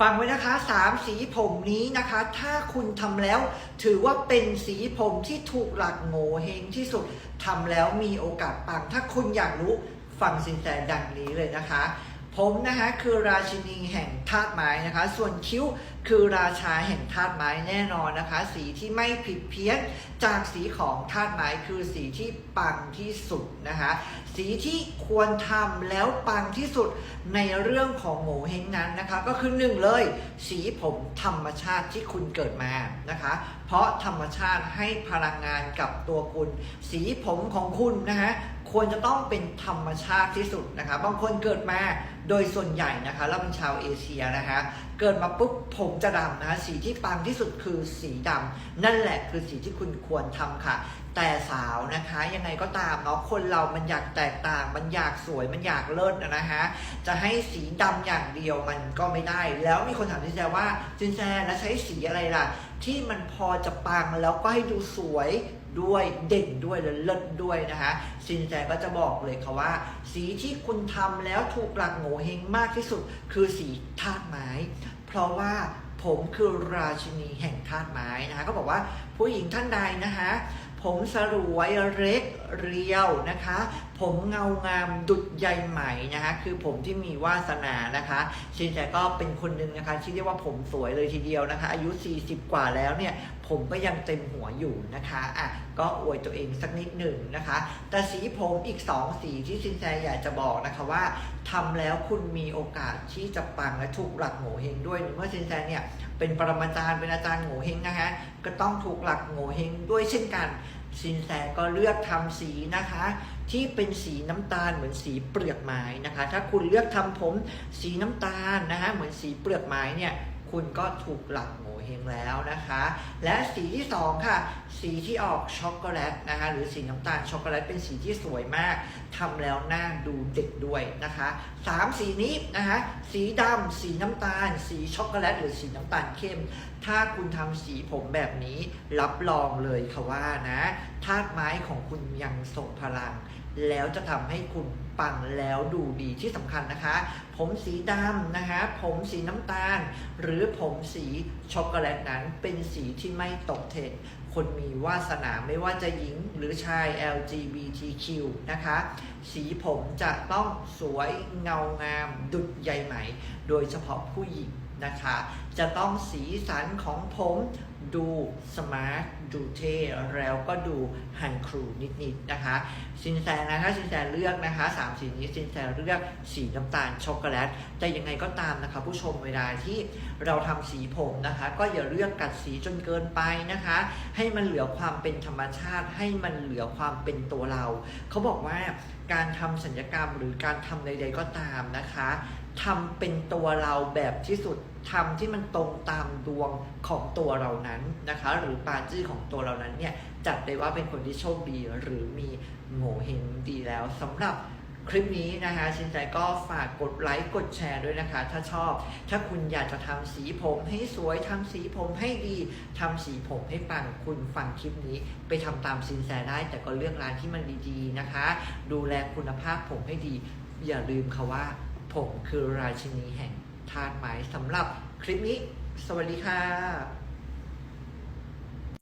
ฟังไว้นะคะสามสีผมนี้นะคะ ถ้าคุณทำแล้ว ถือว่าเป็นสีผมที่ถูกหลักโงเฮงที่สุดทำแล้วมีโอกาสปัง ถ้าคุณอยากรู้ฟังสินแสดังนี้เลยนะคะ ผมนะคะคือราชินีแห่งธาตุไม้นะคะ ส่วนคิ้วคือราชาแห่งธาตุไม้แน่นอนนะคะ สีที่ไม่ผิดเพี้ยนจากสีของธาตุไม้คือสีที่ปังที่สุดนะคะ สีที่ควรทำแล้วปังที่สุดในเรื่องของโงเฮงนั้นนะคะ ก็คือหนึ่งเลย สีผมธรรมชาติที่คุณเกิดมานะคะ เพราะธรรมชาติให้พลังงานกับตัวคุณ สีผมของคุณนะคะควรจะต้องเป็นธรรมชาติที่สุดนะคะ บางคนเกิดมาโดยส่วนใหญ่นะคะเราเป็นชาวเอเชียนะคะ เกิดมาปุ๊บผมจะดำนะสีที่ปังที่สุดคือสีดำนั่นแหละคือสีที่คุณควรทำค่ะ แต่สาวนะคะ ยังไงก็ตามเนาะคนเรามันอยากแตกต่าง มันอยากสวยมันอยากเลิศนะฮะจะให้สีดำอย่างเดียวมันก็ไม่ได้ แล้วมีคนถามจินแจว่าจินแจแล้วใช้สีอะไรล่ะ ที่มันพอจะปังแล้วก็ให้ดูสวยด้วยเด่นด้วยและเลิศด้วยนะคะสินแจก็จะบอกเลยค่ะว่า สีที่คุณทำแล้วถูกหลักโงเฮงมากที่สุด คือสีธาตุไม้ เพราะว่า ผมคือราชินีแห่งธาตุไม้นะคะก็บอกว่าผู้หญิงท่านใดนะคะ ผมสรวยเล็กเรียวนะคะ ผมเงางามดุดใยไหมนะคะคือผมที่มีวาสนานะคะชินแจก็เป็นคนหนึ่งนะคะที่เรียกว่าผมสวยเลยทีเดียวนะคะ อายุ 40 กว่าแล้วเนี่ยผมก็ยังเต็มหัวอยู่นะคะอะก็อวยตัวเองสักนิดหนึ่งนะคะ แต่สีผมอีก 2 สีที่ชินแจอยากจะบอกนะคะว่าทำแล้วคุณมีโอกาสที่จะปังและถูกหลักโงเฮงด้วยเมื่อชินแจเนี่ยเป็นปรมาจารย์เป็นอาจารย์โงเฮงนะคะก็ต้องถูกหลักโงเฮงด้วยเช่นกัน สินแสก็เลือกทำสีนะคะ ที่เป็นสีน้ำตาลเหมือนสีเปลือกไม้นะคะ ถ้าคุณเลือกทำผมสีน้ำตาลนะคะเหมือนสีเปลือกไม้เนี่ย คุณก็ถูกหลักโงเฮงแล้วนะคะ และสีที่สองค่ะ สีที่ออกช็อกโกแลตนะคะ หรือสีน้ำตาลช็อกโกแลตเป็นสีที่สวยมากทำแล้วหน้าดูเด็กด้วยนะคะสามสีนี้นะคะสีดำสีน้ำตาล สีช็อกโกแลตหรือสีน้ำตาลเข้ม ถ้าคุณทำสีผมแบบนี้รับรองเลยค่ะว่านะธาตุไม้ของคุณยังส่งพลัง แล้วจะทำให้คุณปังแล้วดูดีที่สำคัญนะคะ ผมสีดำนะคะ ผมสีน้ำตาล หรือผมสีช็อกโกแลตนั้นเป็นสีที่ไม่ตกเทรนคนมีวาสนาไม่ว่าจะหญิงหรือชาย LGBTQ นะคะ สีผมจะต้องสวยเงางาม ดุจใยไหม โดยเฉพาะผู้หญิงนะคะ จะต้องสีสันของผมดูสมาร์ทดูเท่แล้วก็ดูฮันครูนิดๆนะคะสินแสนะคะสินแสเลือกนะคะสามสีนี้สินแสเลือกสีน้ำตาลช็อกโกแลตแต่ยังไงก็ตามนะคะ ผู้ชมเวลาที่เราทำสีผมนะคะ ก็อย่าเลือกกัดสีจนเกินไปนะคะใให้มันเหลือความเป็นธรรมชาติ ให้มันเหลือความเป็นตัวเรา เขาบอกว่าการทำสัญญกรรมหรือการทำใดๆก็ตามนะคะทำเป็นตัวเราแบบที่สุดทำที่มันตรงตามดวงของตัวเรานั้นนะคะ หรือปาจื้ของตัวเรานั้นเนี่ยจัดได้ว่าเป็นคนที่โชคดีหรือมีโง่เฮงดีแล้วสำหรับ คลิปนี้นะคะชินใจก็ฝากกดไลค์กดแชร์ด้วยนะคะ ถ้าชอบ ถ้าคุณอยากจะทำสีผมให้สวยทำสีผมให้ดีทำสีผมให้ปังคุณฟังคลิปนี้ ไปทำตามสินแสได้ แต่ก็เลือกร้านที่มันดีๆนะคะ ดูแลคุณภาพผมให้ดี อย่าลืมค่ะว่า ผมคือราชินีแห่งธาตุไม้สำหรับคลิปนี้ สวัสดีค่ะ